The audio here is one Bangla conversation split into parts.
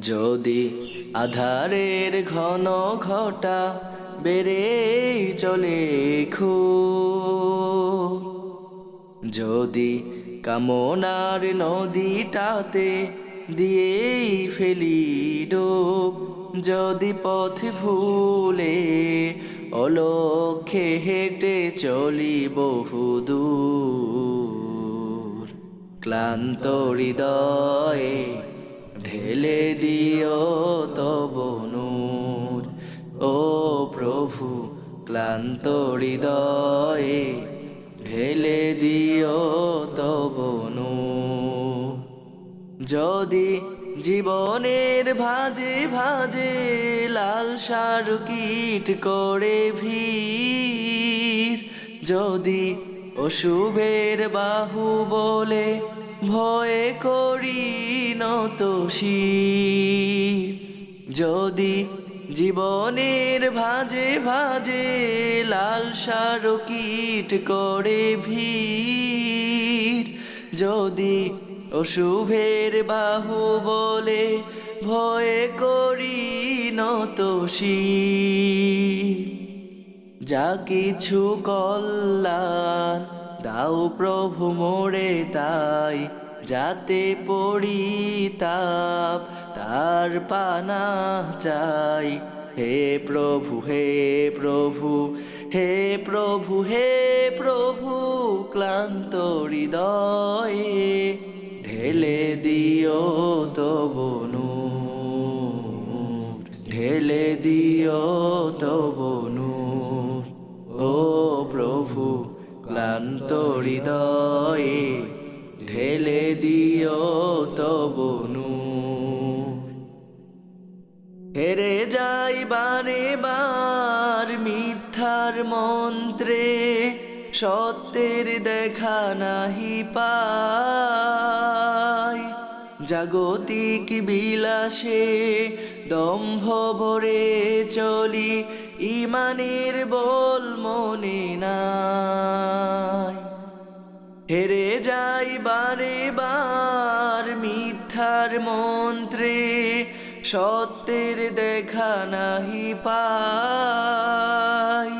যদি আধারের ঘন ঘটা বেড়ে চলে খু যদি কামনার নদীটাতে দিয়েই ফেলি ডোব, যদি পথ ভুলে অলক্ষে হেঁটে চলি বহুদূর, ক্লান্ত হৃদয়ে ঢেলে দিও তব নূর। ও প্রভু, ক্লান্ত হৃদয়ে ঢেলে দিও তব যদি জীবনের ভাজে ভাজে লাল সার কীট করে ভিড়, যদি অশুভের বাহু বলে ভয়ে করি নত শির। যদি জীবনের ভাজে ভাজে লাল সার কীট করে ভিড়। যদি অশুভের বাহু বলে ভয়ে করি নত শির। যা কিছু কল্যাণ দাও প্রভু মোরে তাই, যাতে পরিতাপ তার পানা চাই। হে প্রভু হে প্রভু হে প্রভু হে প্রভু, ক্লান্ত হৃদয়ে ঢেলে দিও তবু নূর, ঢেলে দিও তবু হৃদয়ে ঢেলে দিও তবু নূর হেরে যাই বারে বার মিথ্যার মন্ত্রে, সত্যের দেখা নাহি পাই। জাগতিক বিলাসে দম্ভ ভরে চলি, ইমানের বল মনে নাই। হেরে যাই বারে বার মিথ্যার মন্ত্রে, সত্যের দেখা নাহি পাই।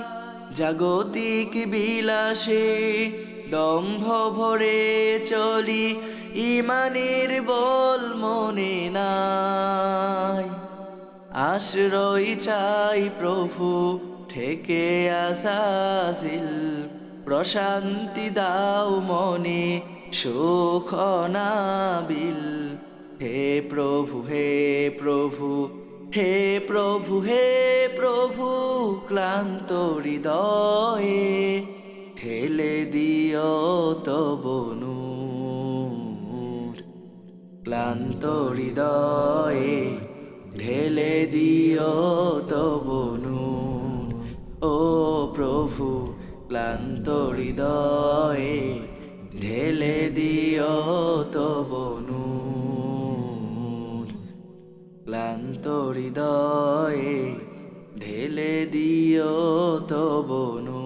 জাগতিক বিলাসে দম্ভ ভরে চলি, ইমানের বল মনে নাই। আশ্রয় চাই প্রভু, ঠেকে আসাসিল প্রশান্তি দাও মনে সুখ নাবিল হে প্রভু হে প্রভু হে প্রভু হে প্রভু, ক্লান্ত হৃদয়ে ঠেলে দিও তব নূর। ক্লান্ত হৃদয়ে ঢেলে দিও তব নূর। ও প্রভু ক্লান্ত হৃদয়ে ঢেলে দিও তবনু নূর। ক্লান্ত হৃদয়ে ঢেলে দিও তবনু